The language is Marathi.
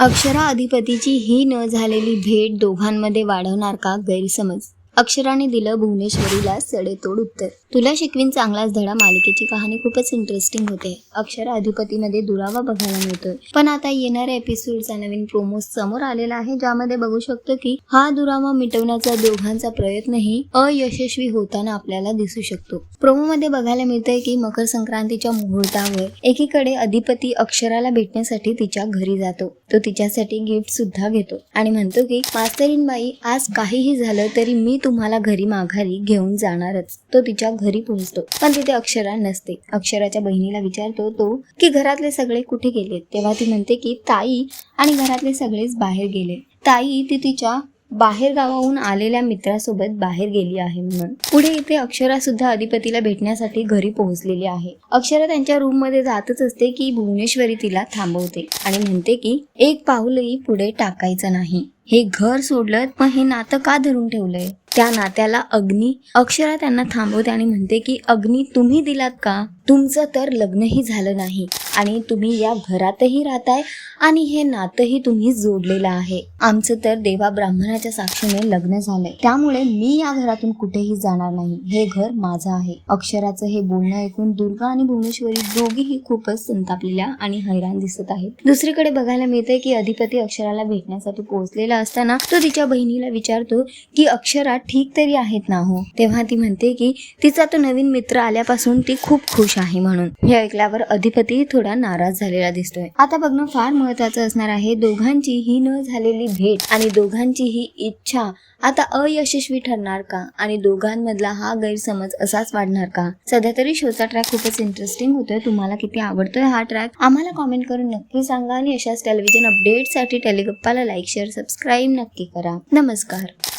अक्षरा अधिपतीची ही न झालेली भेट दोघांमध्ये वाढवणार का गैरसमज? अक्षराने दिलं भुवनेश्वरीला सडेतोड उत्तर. तुला शिकवीन चांगलाच धडा मालिकेची कहाणी खूपच इंटरेस्टिंग होते. अक्षरा अधिपतीमध्ये दुरावा बघायला मिळतोय. पण आता येणाऱ्या एपिसोडचा नवीन प्रोमो समोर आलेला आहे ज्यामध्ये बघू शकतो की हा दुरावा मिटवण्याचा दोघांचा प्रयत्नही अयशस्वी होताना आपल्याला दिसू शकतो. प्रोमो मध्ये बघायला मिळतंय की मकर संक्रांतीच्या मुहूर्तावर एकीकडे अधिपती अक्षराला भेटण्यासाठी तिच्या घरी जातो. तो तिच्यासाठी गिफ्ट सुद्धा घेतो. आणि म्हणतो की मास्तरीन बाई आज काहीही झालं तरी मी तुम्हाला घरी माघारी घेऊन जाणारच. तो तिच्या घरी पोहोचतो. पण तिथे अक्षरा नसते. अक्षराच्या बहिणीला विचारतो तो की घरातले सगळे कुठे गेले तेव्हा ती म्हणते की ताई आणि घरातले सगळेच बाहेर गेले. ताई ती तिच्या बाहेर गावाहून आलेल्या मित्रासोबत बाहेर गेली आहे म्हणून. पुढे इथे अक्षरा सुद्धा अधिपतीला भेटण्यासाठी घरी पोहोचलेली आहे. अक्षरा त्यांच्या रूममध्ये जातच असते की भुवनेश्वरी तिला थांबवते आणि म्हणते की एक पाऊलही पुढे टाकायचं नाही. हे घर सोडलं पण हे नातं का धरून ठेवलंय? त्या नात्याला अग्नी अक्षरा त्यांना थांबवते आणि म्हणते की अग्नी तुम्ही दिलात का? तुमचं तर लग्नही झालं नाही आणि तुम्ही या घरातही राहताय आणि हे नातंही तुम्ही जोडलेलं आहे. आमचं तर देवा ब्राह्मणाच्या साक्षीने लग्न झालंय. त्यामुळे मी या घरातून कुठेही जाणार नाही. हे घर माझं आहे. अक्षराचं हे बोलणं ऐकून दुर्गा आणि भुवनेश्वरी दोघीही खूपच संतापलेल्या आणि हैराण दिसत आहेत. दुसरीकडे बघायला मिळतंय की अधिपती अक्षराला भेटण्यासाठी पोहोचलेला असताना तो तिच्या बहिणीला विचारतो की अक्षरा ठीक तरी आहेत ना हो? तेव्हा ती म्हणते की तिचा तो नवीन मित्र आल्यापासून ती खूप खुश आहे म्हणून. हे ऐकल्यावर अधिपती थोडा नाराज झालेला दिसतोय. आता बघणं फार महत्वाचं असणार आहे. दोघांची ही न झालेली भेट आणि दोघांची ही इच्छा आता अयशस्वी ठरणार का? आणि दोघांमधला हा गैरसमज असाच वाढणार का? सध्या तरी शोचा ट्रॅक खूपच इंटरेस्टिंग होतोय. तुम्हाला किती आवडतोय हा ट्रॅक आम्हाला कॉमेंट करून नक्की सांगा आणि अशाच टेलिव्हिजन अपडेटसाठी टेलिगप्पाला लाईक शेअर सबस्क्राईब नक्की करा. नमस्कार.